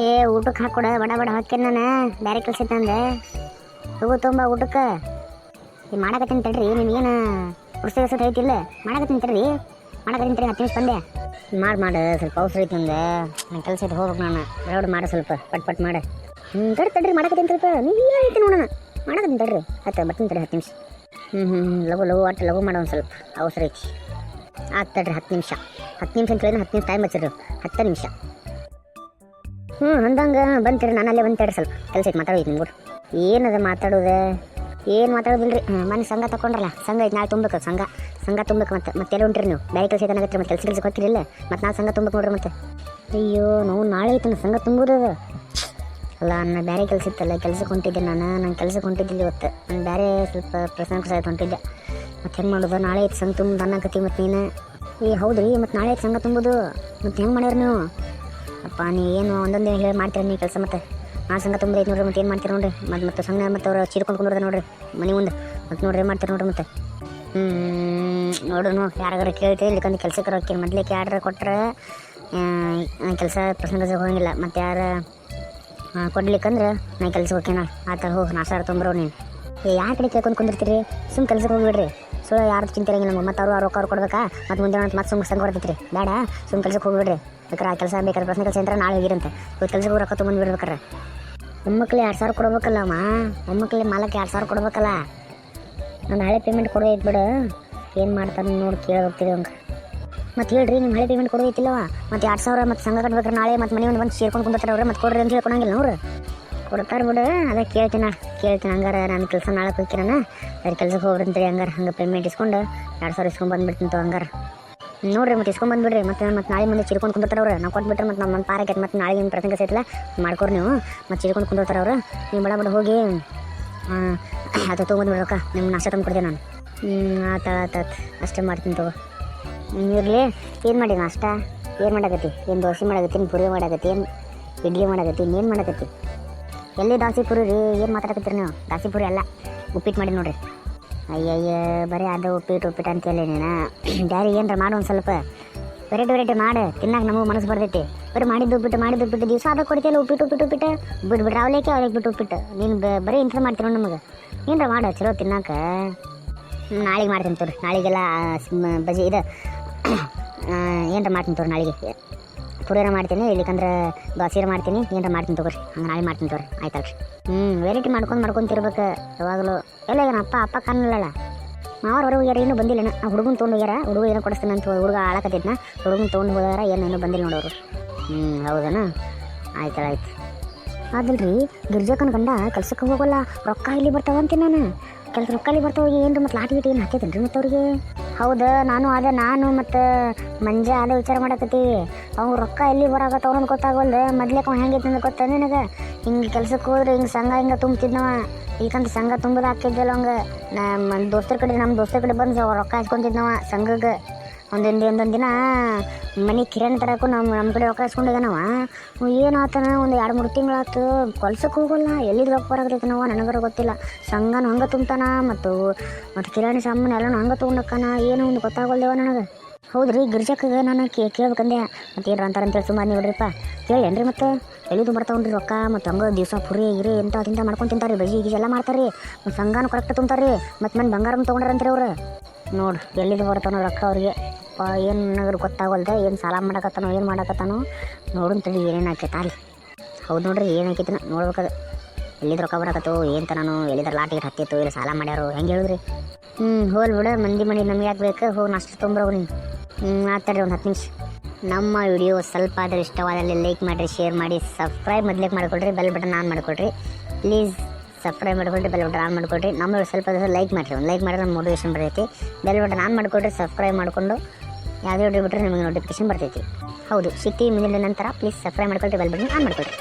ಏ ಊಟಕ್ಕೆ ಹಾಕೊಡ, ಬಡ ಬಡ ಹಾಕೇನು ನಾನು. ಬೇರೆ ಕೆಲಸ ಇತ್ತಂದೆ ಹೋಗು ತುಂಬ ಊಟಕ್ಕೆ. ಈ ಮಾಡಕತ್ತೀನಿ ತಡ್ರಿ, ನಿಮಗೇನು ಪುಸ್ತಕ ಹೆಸರು ಐತಿಲ್ಲ. ಮಾಡಕತ್ತೀನಿ ತಡ್ರಿ ಮಾಡಕತ್ತೀನಿ ತಡ್ರಿ, ಹತ್ತು ನಿಮಿಷ ಬಂದೆ. ಮಾಡಿ, ಮಾಡು, ಸ್ವಲ್ಪ ಅವಸರ ಐತಿ ನಂದು. ನನ್ನ ಕೆಲಸ ಐತೆ, ಹೋಗ್ಬೇಕು ನಾನು. ರೋಡ್ ಮಾಡು ಸ್ವಲ್ಪ, ಪಟ್ ಪಟ್ ಮಾಡು. ಹ್ಞೂ ತಡ್ರಿ ತಡ್ರಿ, ಮಾಡಕತ್ತೀನಿ ಸ್ವಲ್ಪ ನೀವು ಐತಿ ನೋಡೋಣ ಮಾಡಕತ್ತೀನಿ ತಡ್ರಿ. ಹತ್ತು ಬರ್ತೀನಿ ತಡ್ರಿ, ಹತ್ತು ನಿಮಿಷ. ಹ್ಞೂ ಹ್ಞೂ ಹ್ಞೂ ಲಘು ಲಘು ಒಟ್ಟು ಲಘು ಮಾಡೋ ಒಂದು ಸ್ವಲ್ಪ. ಅವಸರ ಐತಿ. ಆಯ್ತು ತಡ್ರಿ, ಹತ್ತು ನಿಮಿಷ. ಹತ್ತು ನಿಮಿಷ ಅಂತ ಹೇಳಿದ್ರೆ ಹತ್ತು ನಿಮಿಷ ಟೈಮ್ ಹಚ್ಚಿರಿ ಹತ್ತು ನಿಮಿಷ. ಹ್ಞೂ ಅಂದಂಗೆ ಬಂತೀರಿ, ನಾನು ಅಲ್ಲೇ ಬಂತೇಳಿ ಸ್ವಲ್ಪ ಕೆಲಸ ಐತೆ, ಮಾತಾಡೋದು ನಿಮ್ಗೆ ಏನದ ಮಾತಾಡೋದು? ಏನು ಮಾತಾಡೋದಿಲ್ಲ ರೀ ಮನೆ ಸಂಘ ತಗೊಂಡ್ರಲ್ಲ ಸಂಘ ಐತೆ, ನಾಳೆ ತುಂಬಬೇಕು, ಸಂಘ. ಸಂಘ ತುಂಬಬೇಕು ಮತ್ತೆ ಮತ್ತೆ ಎಲ್ಲ ಹೊಂಟ್ರಿ ನೀವು? ಬೇರೆ ಕೆಲಸ ಐತೆ ಮತ್ತೆ ಕೆಲಸ ಕೆಲಸ ಗೊತ್ತಿರಲಿಲ್ಲ ಮತ್ತೆ ನಾಳೆ ಸಂಘ ತುಂಬಬೇಕು ನೋಡ್ರಿ ಮತ್ತೆ. ಅಯ್ಯೋ, ನಾವು ನಾಳೆ ಐತೆ ಸಂಘ ತುಂಬೋದು ಅಲ್ಲ ನನ್ನ ಬೇರೆ ಕೆಲಸ ಇತ್ತಲ್ಲ, ಕೆಲಸಕ್ಕೆ ಹೊಂಟಿದ್ದೆ ನಾನು ನಾನು ಕೆಲಸಕ್ಕೆ ಹೊಂಟಿದ್ದಿಲ್ಲ ಇವತ್ತು. ನಾನು ಬೇರೆ ಸ್ವಲ್ಪ ಪ್ರಸಂಗ ಸಹ ಹೊಂಟಿದ್ದೆ. ಮತ್ತೆ ಹೆಂಗೆ ಮಾಡೋದು? ನಾಳೆ ಐತೆ, ಸಂಘ ತುಂಬ ಅನ್ನಕತ್ತಿ ಮತ್ತು ನೀನು. ಏ ಹೌದು ರೀ ಮತ್ತು ನಾಳೆ ಐತೆ, ಸಂಘ ತುಂಬೋದು ಮತ್ತು ಹೆಂಗೆ ಮಾಡ್ಯಾರ ನೀವು? ಅಪ್ಪ ನೀ ಏನು ಒಂದೊಂದು ಹೇಳಿ ಮಾಡ್ತೀರ ನೀ ಕೆಲಸ ಮತ್ತೆ ಆ ಸಂಘ ತುಂಬ ಐತೆ ನೋಡ್ರಿ ಮತ್ತೆ ಏನು ಮಾಡ್ತೀರ ನೋಡ್ರಿ. ಮತ್ತು ಮತ್ತೆ ಸಂಘ ಮತ್ತೆ ಅವ್ರು ಚೀರ್ಕೊಂಡು ಕುಂದ್ರದ ನೋಡ್ರಿ, ಮನೆ ಮುಂದೆ. ಮತ್ತೆ ನೋಡ್ರಿ ಮಾಡ್ತೀರ ನೋಡ್ರಿ ಮತ್ತೆ. ಹ್ಞೂ ನೋಡು ಯಾರಾದ್ರೂ ಕೇಳ್ತೀವಿ ಇಲ್ಲಿಕಂದು ಕೆಲ್ಸಕ್ಕೆ ಹೋಗ್ತೀನಿ ಮೊದ್ಲಿಕ್ಕೆ ಆರ್ಡ್ರ್ ಕೊಟ್ಟರೆ ಕೆಲಸ ಪ್ರಸಂಗ ಹೋಗಂಗಿಲ್ಲ. ಮತ್ತು ಯಾರ ಕೊಡ್ಲಿಕ್ಕಂದ್ರೆ ನಾನು ಕೆಲ್ಸಕ್ಕೆ ಹೋಗ್ಯಾನ ಆ ಥರ ಹೋಗಿ ನಾಸಾರ ತೊಂಬರೋ ನೀನು. ಯಾರ ಕಡೆ ಕೇಳ್ಕೊಂಡು ಕುಂದಿರ್ತೀರಿ? ಸುಮ್ ಕೆಲ್ಸಕ್ಕೆ ಹೋಗ್ಬಿಡ್ರಿ. ಸುಳ್ಳು ಯಾರು ಚಿಂತೆ ಇರಂಗಿಲ್ಲ ನಮ್ಗೆ ಮತ್ತು ಅವರು ರೊಕ್ಕ ಅವ್ರು ಕೊಡ್ಬೇಕಾ? ಮತ್ತು ಮುಂದೆ ಮತ್ತೆ ಸುಮ್ಮನೆ ಸಂಗ ಬರ್ತೈತ್ರಿ ಬೇಡ ಸುಮ್ ಕೆಲ್ಸಕ್ಕೆ ಹೋಗ್ಬಿಡ್ರಿ. ಬೇಕಾದ್ರೆ ಆ ಕೆಲಸ ಬೇಕಾದ್ರೆ ಪ್ರಶ್ನೆ ಕೆಲಸ ಅಂತ ನಾಳೆ ಹೋಗಿರಂತೆ. ಇವತ್ತು ಕೆಲ್ಸಕ್ಕೆ ರೊಕ್ಕ ತೊಗೊಂಡು ಬಿಡ್ಬೇಕಾರೆ ಮೊಮ್ಮಕ್ಳಿಗೆ ಎರಡು ಸಾವಿರ ಕೊಡ್ಬೇಕಲ್ಲ ಅಮ್ಮ. ಮೊಮ್ಮಕ್ಳಿಗೆ ಮಾಲಕ್ಕೆ ಎರಡು ಸಾವಿರ ಕೊಡ್ಬೇಕಲ್ಲ. ನಾನು ಹಳೆ ಪೇಮೆಂಟ್ ಕೊಡೋದೈತೆ ಬಿಡು. ಏನು ಮಾಡ್ತಾನೆ ನೋಡಿ ಕೇಳೋಗ್ತಿದ್ದೆ ಹಂಗೆ ಮತ್ತೆ ಹೇಳ್ರಿ ನಿಮ್ಮ ಹಳೆ ಪೇಮೆಂಟ್ ಕೊಡೋದಿತ್ತಿಲ್ಲವ ಮತ್ತು ಎರಡು ಸಾವಿರ ಮತ್ತು ಸಂಘ ಕಟ್ಬೇಕಾರೆ ನಾಳೆ ಮತ್ತು ಮನೆ ಒಂದು ಬಂದು ಸೇರ್ಕೊಂಡು ಕುಂದಿರ್ತಾರೆ ಅವ್ರೆ. ಮತ್ತೆ ಕೊಡ್ರಿ ಅಂತ ಹೇಳ್ಕೊಳಂಗಿಲ್ಲ ನೋಡ್ರಿ. ಕೊಡ್ತಾರೆ ಬಿಡು. ಅದೇ ಕೇಳ್ತೀನಿ ಕೇಳ್ತೀನಿ ಹಂಗಾರೆ ನಾನು ಕೆಲಸ ನಾಳೆ ಅದ್ರ ಬೇರೆ ಕೆಲ್ಸಕ್ಕೆ ಹೋಗ್ರಿ ಅಂತೇಳಿ ಹಂಗಾರೆ. ಹಂಗೆ ಪೇಮೆಂಟ್ ಇಸ್ಕೊಂಡು ಎರಡು ಸಾವಿರ ಇಸ್ಕೊಂಡು ಬಂದ್ಬಿಡ್ತೀನಿ ಹಂಗಾರೆ. ನೋಡಿರಿ ಮತ್ತೆ ಇಸ್ಕೊಂಡು ಬಂದ್ಬಿಡ್ರಿ. ಮತ್ತೆ ಮತ್ತೆ ನಾಳೆ ಮುಂದೆ ಚಿರ್ಕೊಂಡು ಕುಂದಿರ್ತಾರೆ ಅವ್ರು. ನಾವು ಕೊಟ್ಬಿಟ್ರೆ ಮತ್ತೆ ನಮ್ಮ ಪಾರಕ್ಕೆ ಮತ್ತೆ ನಾಳೆ ಏನು ಪ್ರಸಂಗ ಸೈತಲ್ಲ ಮಾಡ್ಕೊರಿ ನೀವು. ಮತ್ತೆ ಚಿರ್ಕೊಂಡು ಕುಂದಿರ್ತಾರೆ ಅವರು. ನೀವು ಬಡ ಬಡ, ಹೋಗಿ. ಅದು ತೊಗೊಂಡ್ಬಿಡ್ರಕ್ಕ ನಿಮ್ಮ ನಾಷ್ಟ ತಂದು ಕೊಡ್ತೀನಿ ನಾನು. ಆತ ಆತ ಅಷ್ಟೇ ಮಾಡ್ತೀನಿ ತಗೋ. ಇರಲಿ. ಏನು ಮಾಡಿ ನಾಷ್ಟ? ಏನು ಮಾಡಾಕತ್ತಿ? ಏನು ದೋಸೆ ಮಾಡಕತ್ತಿ? ಏನು ಪುರಿ ಮಾಡಕತ್ತಿ? ಏನು ಇಡ್ಲಿ ಮಾಡಕತ್ತಿ? ಏನು ಮಾಡಕತ್ತಿ? ಎಲ್ಲಿ ದಾಸಿಪುರಿ ರೀ? ಏನು ಮಾತಾಡಕತ್ತೀರಿ ನೀವು? ದಾಸಿಪುರಿ ಅಲ್ಲ. ಉಪ್ಪಿಟ್ಟು ಮಾಡಿ ನೋಡ್ರಿ. ಅಯ್ಯಯ್ಯ, ಬರೀ ಅದು ಉಪ್ಪಿಟ್ಟು ಉಪ್ಪಿಟ್ಟು ಅಂತೇಳಿ ನೀನು. ಡ್ಯಾರಿ ಏನರ ಮಾಡು ಒಂದು ಸ್ವಲ್ಪ. ವೆರೈಟಿ ವೆರೈಟಿ ಮಾಡು. ತಿನ್ನಕ್ಕೆ ನಮಗೆ ಮನಸ್ಸು ಬರ್ತೈತಿ. ಬರೀ ಮಾಡಿದ್ದು ಉಪ್ಪಿಟ್ಟು ಮಾಡಿದ್ದು ಉಪ್ಪಿಟ್ಟು, ದಿವಸ ಅದ ಕೊಡ್ತೀಯಲ್ಲ ಉಪ್ಪಿಟ್ಟು ಉಪ್ಪಿಟ್ಟು ಉಪ್ಪಿಟ್ಟು. ಬಿಟ್ಟು ಬಿಡ್ರಿ ಅವಲೇಕೆ ಬಿಟ್ಟು ಉಪ್ಪಿಟ್ಟು. ನೀನು ಬರೀ ಇಂಥ ಮಾಡ್ತೀರ ನಮಗೆ? ಏನರ ಮಾಡು, ಚಲೋ ತಿನ್ನಕ್ಕೆ ನಾಳೆಗೆ ಮಾಡ್ತೀನಿ ತೋರಿ. ನಾಳೆಗೆಲ್ಲ ಬಜಿ, ಇದು ಏನರ ಮಾಡ್ತೀನಿ ತೋರಿ ನಾಳೆಗೆ. ಪುರಿಯರ ಮಾಡ್ತೀನಿ, ಇಲ್ಲಿಕಂದ್ರೆ ದೋಸೆರ ಮಾಡ್ತೀನಿ, ಏನರ ಮಾಡ್ತೀನಿ ತಗೋರಿ. ಹಂಗೆ ನಾಳೆ ಮಾಡ್ತೀನಿ ತಗೋರಿ ಆಯ್ತಲ್ರಿ ಹ್ಞೂ ವೆರೈಟಿ ಮಾಡ್ಕೊಂಡು ಮಾಡ್ಕೊಂತಿರ್ಬೇಕು ಯಾವಾಗಲೂ. ಎಲ್ಲ ಏನು ಅಪ್ಪ ಅಪ್ಪ ಕಾಣಲಿಲ್ಲ. ಮಾವ್ರು ಹೊರಗೆ ಹೋಗ್ಯಾರ, ಇನ್ನೂ ಬಂದಿಲ್ಲ ಆ ಹುಡುಗನ ತೊಗೊಂಡು ಹೋಗ್ಯಾರ, ಹುಡುಗ ಏನೋ ಕೊಡಿಸ್ತೀನಿ ಅಂತ ಹುಡುಗ ಆಳಕತ್ತಿದ್ನ ಹುಡುಗನ ತೊಗೊಂಡು ಹೋಗ್ಯಾರ, ಏನು ಇನ್ನೂ ಬಂದಿಲ್ಲ ನೋಡೋರು ಹ್ಞೂ ಹೌದನ? ಆಯ್ತಲ್ಲ ಆಯ್ತು. ಅದಲ್ರಿ ಗಿರ್ಜಕ್ಕನ ಗಂಡ ಕೆಲ್ಸಕ್ಕೆ ಹೋಗೋಲ್ಲ, ರೊಕ್ಕ ಇಲ್ಲಿ ಬರ್ತಾವ ಅಂತೀನಿ ನಾನು. ಕೆಲಸ ರೊಕ್ಕ ಇಲ್ಲಿ ಬರ್ತಾವ ಏನು ಮತ್ತೆ ಲಾಟಿ ಗೀಟಿ ಏನು ಹಾಕೈತೇನ್ರಿ ಮತ್ತೆ ಅವ್ರಿಗೆ? ಹೌದು, ನಾನು ಅದ ನಾನು ಮತ್ತು ಮಂಜ ಅದೇ ವಿಚಾರ ಮಾಡಕತ್ತೀವಿ. ಅವ್ನು ರೊಕ್ಕ ಎಲ್ಲಿ ಬರಾಕತ್ತವ್ರು ಅಂತ ಗೊತ್ತಾಗಲ್ದು. ಮೊದ್ಲೇಕ ಅವ್ನು ಹೆಂಗೈತೆ ಅಂತ ಗೊತ್ತ ನಿನಗೆ? ಹಿಂಗೆ ಕೆಲ್ಸಕ್ಕೆ ಹೋದ್ರೆ ಹಿಂಗೆ ಸಂಘ ಹಿಂಗೆ ತುಂಬ್ತಿದ್ನವ. ಈಗಂತ ಸಂಘ ತುಂಬದ ಹಾಕಿದ್ದಿಲ್ಲ ಅವಂಗೆ. ನಮ್ಮ ದೋಸ್ತರ ಕಡೆ ನಮ್ಮ ದೋಸ್ತರ ಕಡೆ ಬಂದು ರೊಕ್ಕ ಹಚ್ಕೊಂತಿದ್ನವ ಸಂಘಕ್ಕೆ ಒಂದೊಂದು ಒಂದೊಂದು ದಿನ ಮನೆ ಕಿರಾಣಿ ತರಕ್ಕೂ ನಮ್ಮ ನಮ್ಮ ಕಡೆ ರೊಕ್ಕ ಏನು ಆತನ ಒಂದು ಎರಡು ಮೂರು ತಿಂಗಳಾತು ಕೊಲ್ಸಕ್ಕೆ ಹೋಗಲ್ಲ. ಎಲ್ಲಿದ್ದು ಬರಾಕತ್ತೈತೆ ನಾವು ನನಗರ ಗೊತ್ತಿಲ್ಲ. ಸಂಘನ ಹಂಗೆ ತುಂಬ್ತಾನ ಮತ್ತು ಮತ್ತು ಕಿರಾಣಿ ಸಾಮಾನು ಎಲ್ಲನೂ ಹಂಗೆ ತೊಗೊಂಡಕ್ಕನ ಏನೋ ಒಂದು ಗೊತ್ತಾಗಲ್ದೇವ ನನಗೆ. ಹೌದು ರೀ ಗಿರ್ಜಕ್ಕಗೆ ನಾನು ಕೇ ಕೇಳ್ಬೇಕಂದೆ. ಮತ್ತೆ ಏನು ಅಂತಾರ ಅಂತೇಳಿ ಸುಮ್ಮನೆ ನೋಡ್ರಿಪ್ಪ. ಕೇಳೇನ್ರಿ ಮತ್ತೆ? ಎಲ್ಲಿದು ರೀ ರೊಕ್ಕ? ಮತ್ತು ಹಂಗೆ ದಿವಸ ಪುರಿ ಗಿರಿ ಎಂತ ತಿಂತ ಮಾಡ್ಕೊಂಡು ತಿಂತಾರೆ ಬಜಿ ಗೀಜಿ ಎಲ್ಲ ಮಾಡ್ತಾರೆ ಮತ್ತು ಸಂಘನೂ ಕರೆಕ್ಟ್ ತುಂಬ್ತಾರೆ ಮತ್ತು ಮನೆ ಬಂಗಾರ ತೊಗೊಂಡ್ರಂತ್ರಿ ಅವ್ರು. ನೋಡು, ಎಲ್ಲಿದು ಬರ್ತಾನೋ ರೊಕ್ಕ ಅವ್ರಿಗೆ. ಪಾ ಏನು ನನಗೆ ಗೊತ್ತಾಗಲ್ದೆ ಏನು ಸಾಲ ಮಾಡಕತ್ತಾನೋ, ಏನು ಮಾಡಕತ್ತಾನೋ ನೋಡು ತಡಿ ಏನೇನು ಆಕೈತೆ ಅಲ್ಲಿ. ಹೌದು ನೋಡ್ರಿ, ಏನು ಆಕೈತಿನ ನೋಡ್ಬೇಕದು ಎಲ್ಲಿದ್ ರೊಕ್ಕ ಬರಕತ್ತು, ಏನು ತನನು ಎಲ್ಲಿದ್ರ ಲಾಟಿಗೆ ಹತ್ತಿತ್ತು ಇಲ್ಲ ಸಾಲ ಮಾಡ್ಯಾರು, ಹೆಂಗೆ ಹೇಳಿದ್ರಿ? ಹ್ಞೂ ಹೋಲ್ ಬಿಡ, ಮಂದಿ ಮನೆ ನಮ್ಗೆ ಯಾಕೆ ಬೇಕು ಹೋಗಿ ನಾಷ್ಟ ತೊಂಬರೋ ನೀನು. ಹ್ಞೂ ಮಾತಾಡ್ರಿ ಒಂದು ಹತ್ತು ನಿಮಿಷ. ನಮ್ಮ ವಿಡಿಯೋ ಸ್ವಲ್ಪ ಆದರೆ ಇಷ್ಟವಾದಲ್ಲಿ ಲೈಕ್ ಮಾಡಿರಿ, ಶೇರ್ ಮಾಡಿ, ಸಬ್ಸ್ಕ್ರೈಬ್ ಮೊದ್ಲಿಗೆ ಮಾಡ್ಕೊಳ್ರಿ, ಬೆಲ್ ಬಟನ್ ಆನ್ ಮಾಡ್ಕೊಳ್ರಿ. ಪ್ಲೀಸ್ ಸಬ್ಸ್ಕ್ರೈಬ್ ಮಾಡ್ಕೊಳ್ರಿ, ಬೆಲ್ ಬಟನ್ ಆನ್ ಮಾಡ್ಕೊಳ್ರಿ. ನಮ್ಮ ಸ್ವಲ್ಪ ಲೈಕ್ ಮಾಡಿರಿ, ಒಂದು ಲೈಕ್ ಮಾಡಿದ್ರೆ ಮೋಟಿವೇಶನ್ ಬರೈತಿ ಬೆಲ್ ಬಟನ್ ಆನ್ ಮಾಡ್ಕೊಳ್ರಿ, ಸಬ್ಸ್ಕ್ರೈಬ್ ಮಾಡಿಕೊಂಡು ಯಾವುದೇ ವಿಡಿಯೋ ಬಿಟ್ಟರೆ ನಿಮಗೆ ನೋಟಿಫಿಕೇಶನ್ ಬರ್ತೈತಿ. ಹೌದು ಸಿಗ್ತೀವಿ ಮುಂದಿನ ನಂತರ ಪ್ಲೀಸ್ ಸಬ್ಸ್ಕ್ರೈಬ್ ಮಾಡ್ಕೊಳ್ರಿ ಬೆಲ್ ಬಟನ್ ಆನ್ ಮಾಡ್ಕೊಳ್ರಿ.